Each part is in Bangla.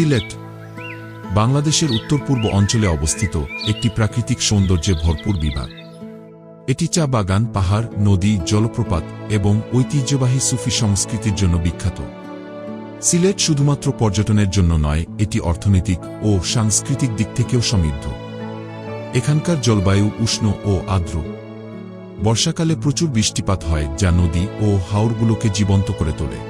সিলেট, বাংলাদেশের উত্তর পূর্ব অঞ্চলে অবস্থিত একটি প্রাকৃতিক সৌন্দর্যে ভরপুর বিভাগ। এটি চা বাগান, পাহাড়, নদী, জলপ্রপাত এবং ঐতিহ্যবাহী সুফি সংস্কৃতির জন্য বিখ্যাত। সিলেট শুধুমাত্র পর্যটনের জন্য নয়, এটি অর্থনৈতিক ও সাংস্কৃতিক দিক থেকেও সমৃদ্ধ। এখানকার জলবায়ু উষ্ণ ও আর্দ্র। বর্ষাকালে প্রচুর বৃষ্টিপাত হয়, যা নদী ও হাওরগুলোকে জীবন্ত করে তোলে।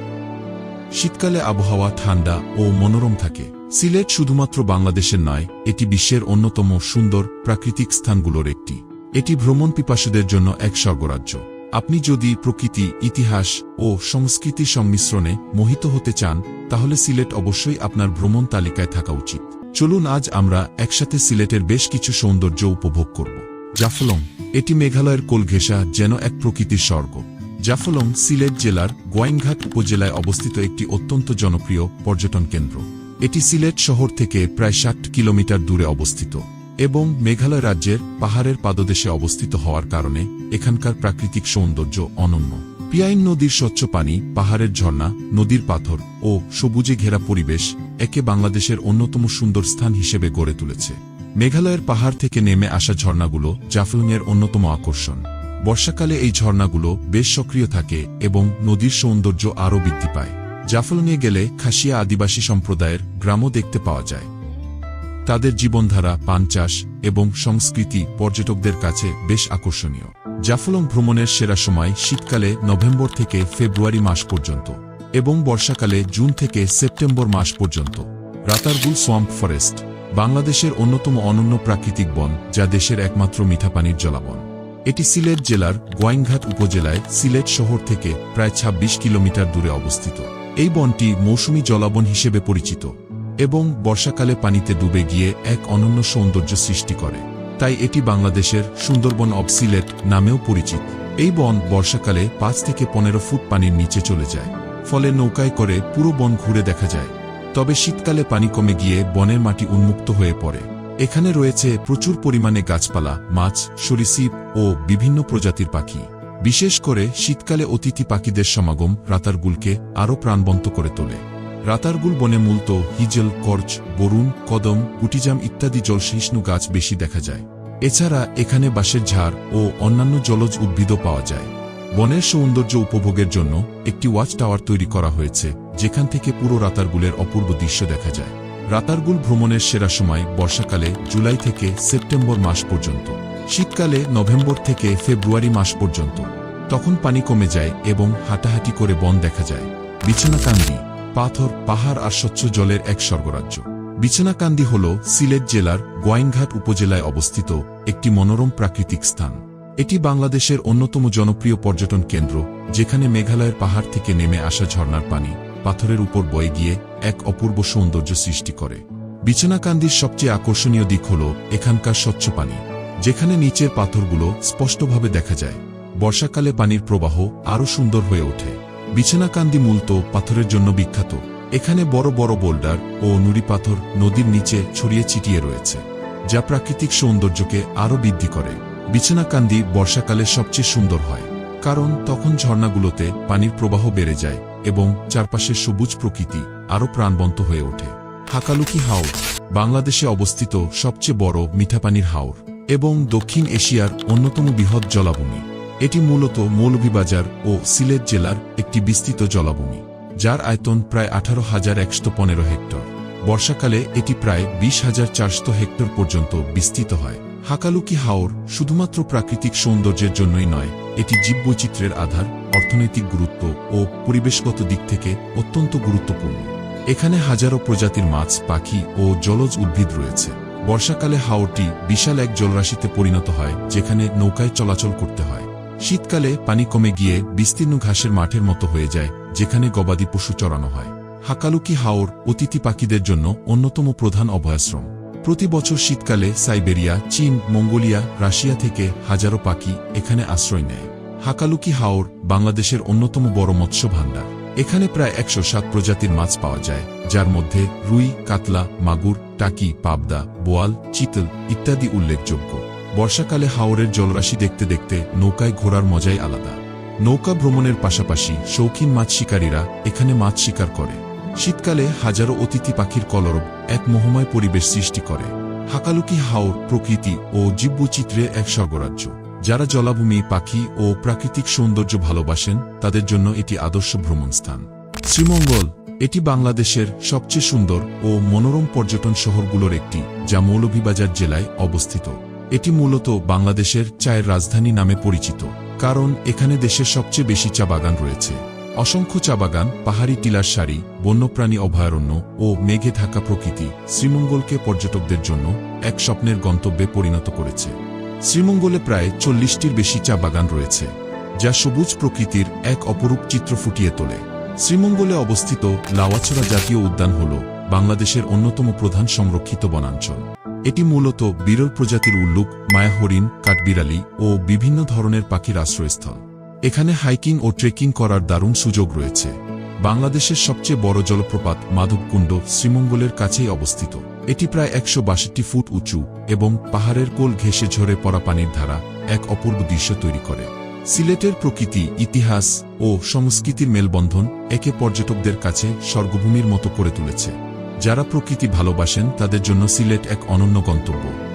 শীতকালে আবহাওয়া ঠান্ডা ও মনোরম থাকে। সিলেট শুধুমাত্র বাংলাদেশের নয়, এটি বিশ্বের অন্যতম সুন্দর প্রাকৃতিক স্থানগুলোর একটি। এটি ভ্রমণ পিপাসুদের জন্য এক স্বর্গরাজ্য। আপনি যদি প্রকৃতি, ইতিহাস ও সংস্কৃতি সংমিশ্রণে মোহিত হতে চান, তাহলে সিলেট অবশ্যই আপনার ভ্রমণ তালিকায় থাকা উচিত। চলুন আজ আমরা একসাথে সিলেটের বেশ কিছু সৌন্দর্য উপভোগ করব। জাফলং, এটি মেঘালয়ের কোল ঘেঁষা যেন এক প্রকৃতির স্বর্গ। জাফলং সিলেট জেলার গোয়াইনঘাট উপজেলায় অবস্থিত একটি অত্যন্ত জনপ্রিয় পর্যটন কেন্দ্র। এটি সিলেট শহর থেকে প্রায় ষাট কিলোমিটার দূরে অবস্থিত এবং মেঘালয় রাজ্যের পাহাড়ের পাদদেশে অবস্থিত হওয়ার কারণে এখানকার প্রাকৃতিক সৌন্দর্য অনন্য। পিয়াইন নদীর স্বচ্ছ পানি, পাহাড়ের ঝর্ণা, নদীর পাথর ও সবুজে ঘেরা পরিবেশ একে বাংলাদেশের অন্যতম সুন্দর স্থান হিসেবে গড়ে তুলেছে। মেঘালয়ের পাহাড় থেকে নেমে আসা ঝর্ণাগুলো জাফলংয়ের অন্যতম আকর্ষণ। বর্ষাকালে এই ঝর্ণাগুলো বেশ সক্রিয় থাকে এবং নদীর সৌন্দর্য আরও বৃদ্ধি পায় জাফলংয়ে গেলে খাসিয়া আদিবাসী সম্প্রদায়ের গ্রামও দেখতে পাওয়া যায়। তাদের জীবনধারা পান চাষ এবং সংস্কৃতি পর্যটকদের কাছে বেশ আকর্ষণীয়। জাফলং ভ্রমণের সেরা সময় শীতকালে নভেম্বর থেকে ফেব্রুয়ারি মাস পর্যন্ত এবং বর্ষাকালে জুন থেকে সেপ্টেম্বর মাস পর্যন্ত। রাতারগুল সোয়াম্প ফরেস্ট, বাংলাদেশের অন্যতম অনন্য প্রাকৃতিক বন যা দেশের একমাত্র মিঠাপানির জলাবন। এটি সিলেট জেলার গোয়াইনঘাট উপজেলায় সিলেট শহর থেকে প্রায় ২৬ কিলোমিটার দূরে অবস্থিত। এই বনটি মৌসুমী জলাবন হিসেবে পরিচিত এবং বর্ষাকালে পানিতে ডুবে গিয়ে এক অনন্য সৌন্দর্য সৃষ্টি করে। তাই এটি বাংলাদেশের সুন্দরবন অব সিলেট নামেও পরিচিত। এই বন বর্ষাকালে পাঁচ থেকে পনেরো ফুট পানির নিচে চলে যায়, ফলে নৌকায় করে পুরো বন ঘুরে দেখা যায়। তবে শীতকালে পানি কমে গিয়ে বনের মাটি উন্মুক্ত হয়ে পড়ে। এখানে রয়েছে প্রচুর পরিমাণে গাছপালা, মাছ, সরীসৃপ ও বিভিন্ন প্রজাতির পাখি। বিশেষ করে শীতকালে অতিথি পাখিদের সমাগম রাতারগুলকে আরও প্রাণবন্ত করে তোলে। রাতারগুল বনে মূলত হিজেল, করচ, বরুণ, কদম, গুটিজাম ইত্যাদি জলসহিষ্ণু গাছ বেশি দেখা যায়। এছাড়া এখানে বাঁশের ঝাড় ও অন্যান্য জলজ উদ্ভিদও পাওয়া যায়। বনের সৌন্দর্য উপভোগের জন্য একটি ওয়াচ টাওয়ার তৈরি করা হয়েছে, যেখান থেকে পুরো রাতারগুলের অপূর্ব দৃশ্য দেখা যায়। রাতারগুল ভ্রমণের সেরা সময় বর্ষাকালে জুলাই থেকে সেপ্টেম্বর মাস পর্যন্ত। শীতকালে নভেম্বর থেকে ফেব্রুয়ারি মাস পর্যন্ত। তখন পানি কমে যায় এবং হাঁটাহাঁটি করে বন দেখা যায়। বিছনাকান্দি, পাথর, পাহাড় আর স্বচ্ছ জলের এক স্বর্গরাজ্য। বিছনাকান্দি হল সিলেট জেলার গোয়াইনঘাট উপজেলায় অবস্থিত একটি মনোরম প্রাকৃতিক স্থান। এটি বাংলাদেশের অন্যতম জনপ্রিয় পর্যটন কেন্দ্র, যেখানে মেঘালয়ের পাহাড় থেকে নেমে আসা ঝর্ণার পানি পাথরের উপর বয়ে গিয়ে এক অপূর্ব সৌন্দর্য সৃষ্টি করে। বিছনাকান্দির সবচেয়ে আকর্ষণীয় দিক হল এখানকার স্বচ্ছ পানি, যেখানে নিচের পাথরগুলো স্পষ্টভাবে দেখা যায়। বর্ষাকালে পানির প্রবাহ আরও সুন্দর হয়ে ওঠে। বিছানাকান্দি মূলত পাথরের জন্য বিখ্যাত। এখানে বড় বড় বোল্ডার ও নুড়ি পাথর নদীর নিচে ছড়িয়ে ছিটিয়ে রয়েছে, যা প্রাকৃতিক সৌন্দর্যকে আরও বৃদ্ধি করে। বিছানাকান্দি বর্ষাকালে সবচেয়ে সুন্দর হয়, কারণ তখন ঝর্ণাগুলোতে পানির প্রবাহ বেড়ে যায় এবং চারপাশের সবুজ প্রকৃতি আরও প্রাণবন্ত হয়ে ওঠে। হাকালুকি হাওর, বাংলাদেশে অবস্থিত সবচেয়ে বড় মিঠাপানির হাওর এবং দক্ষিণ এশিয়ার অন্যতম বৃহৎ জলাভূমি। এটি মূলত মৌলভীবাজার ও সিলেট জেলার একটি বিস্তৃত জলাভূমি, যার আয়তন প্রায় আঠারো হাজার একশো পনেরো হেক্টর। বর্ষাকালে এটি প্রায় বিশ হাজার চারশো হেক্টর পর্যন্ত বিস্তৃত হয়। হাকালুকি হাওর শুধুমাত্র প্রাকৃতিক সৌন্দর্যের জন্যই নয়, এটি জীববৈচিত্র্যের আধার, অর্থনৈতিক গুরুত্ব ও পরিবেশগত দিক থেকে অত্যন্ত গুরুত্বপূর্ণ। এখানে হাজারো প্রজাতির মাছ, পাখি ও জলজ উদ্ভিদ রয়েছে। বর্ষাকালে হাওরটি বিশাল এক জলরাশিতে পরিণত হয়, যেখানে নৌকায় চলাচল করতে হয়। শীতকালে পানি কমে গিয়ে বিস্তীর্ণ ঘাসের মাঠের মতো হয়ে যায়, যেখানে গবাদি পশু চড়ানো হয়। হাকালুকি হাওর অতিথি পাখিদের জন্য অন্যতম প্রধান অভয়াশ্রম। প্রতি বছর শীতকালে সাইবেরিয়া, চীন, মঙ্গোলিয়া, রাশিয়া থেকে হাজারো পাখি এখানে আশ্রয় নেয়। হাকালুকি হাওর বাংলাদেশের অন্যতম বড় মৎস্য ভাণ্ডার। এখানে প্রায় একশো সাত প্রজাতির মাছ পাওয়া যায়, যার মধ্যে রুই, কাতলা, মাগুর, টাকি, পাবদা, বোয়াল, চিতল ইত্যাদি উল্লেখযোগ্য। বর্ষাকালে হাওরের জলরাশি দেখতে দেখতে নৌকায় ঘোরার মজাই আলাদা। নৌকা ভ্রমণের পাশাপাশি শৌখিন মাছ শিকারীরা এখানে মাছ শিকার করে। শীতকালে হাজারো অতিথি পাখির কলরব এক মোহময় পরিবেশ সৃষ্টি করে। হাকালুকি হাওর প্রকৃতি ও জীববৈচিত্র্যের এক স্বর্গরাজ্য। যারা জলাভূমি, পাখি ও প্রাকৃতিক সৌন্দর্য ভালোবাসেন, তাদের জন্য এটি আদর্শ ভ্রমণস্থান। শ্রীমঙ্গল, এটি বাংলাদেশের সবচেয়ে সুন্দর ও মনোরম পর্যটন শহরগুলোর একটি, যা মৌলভীবাজার জেলায় অবস্থিত। এটি মূলত বাংলাদেশের চায়ের রাজধানী নামে পরিচিত, কারণ এখানে দেশের সবচেয়ে বেশি চা বাগান রয়েছে। অসংখ্য চা বাগান, পাহাড়ি টিলার সারি, বন্যপ্রাণী অভয়ারণ্য ও মেঘে ঢাকা প্রকৃতি শ্রীমঙ্গলকে পর্যটকদের জন্য এক স্বপ্নের গন্তব্যে পরিণত করেছে। শ্রীমঙ্গলে প্রায় চল্লিশটির বেশি চা বাগান রয়েছে, যা সবুজ প্রকৃতির এক অপরূপ চিত্র ফুটিয়ে তোলে। শ্রীমঙ্গলে অবস্থিত লাওয়াছড়া জাতীয় উদ্যান হল বাংলাদেশের অন্যতম প্রধান সংরক্ষিত বনাঞ্চল। এটি মূলত বিরল প্রজাতির উল্লুক মায়াহরিণ কাঠবিড়ালি ও বিভিন্ন ধরনের পাখির আশ্রয়স্থল। এখানে হাইকিং ও ট্রেকিং করার দারুণ সুযোগ রয়েছে। বাংলাদেশের সবচেয়ে বড় জলপ্রপাত মাধবকুণ্ড শ্রীমঙ্গলের কাছেই অবস্থিত। এটি প্রায় একশো বাষট্টি ফুট উঁচু এবং পাহাড়ের কোল ঘেঁষে ঝরে পড়া পানির ধারা এক অপূর্ব দৃশ্য তৈরি করে। সিলেটের প্রকৃতি, ইতিহাস ও সংস্কৃতির মেলবন্ধন একে পর্যটকদের কাছে স্বর্গভূমির মতো করে তুলেছে। যারা প্রকৃতি ভালোবাসেন, তাদের জন্য সিলেট এক অনন্য গন্তব্য।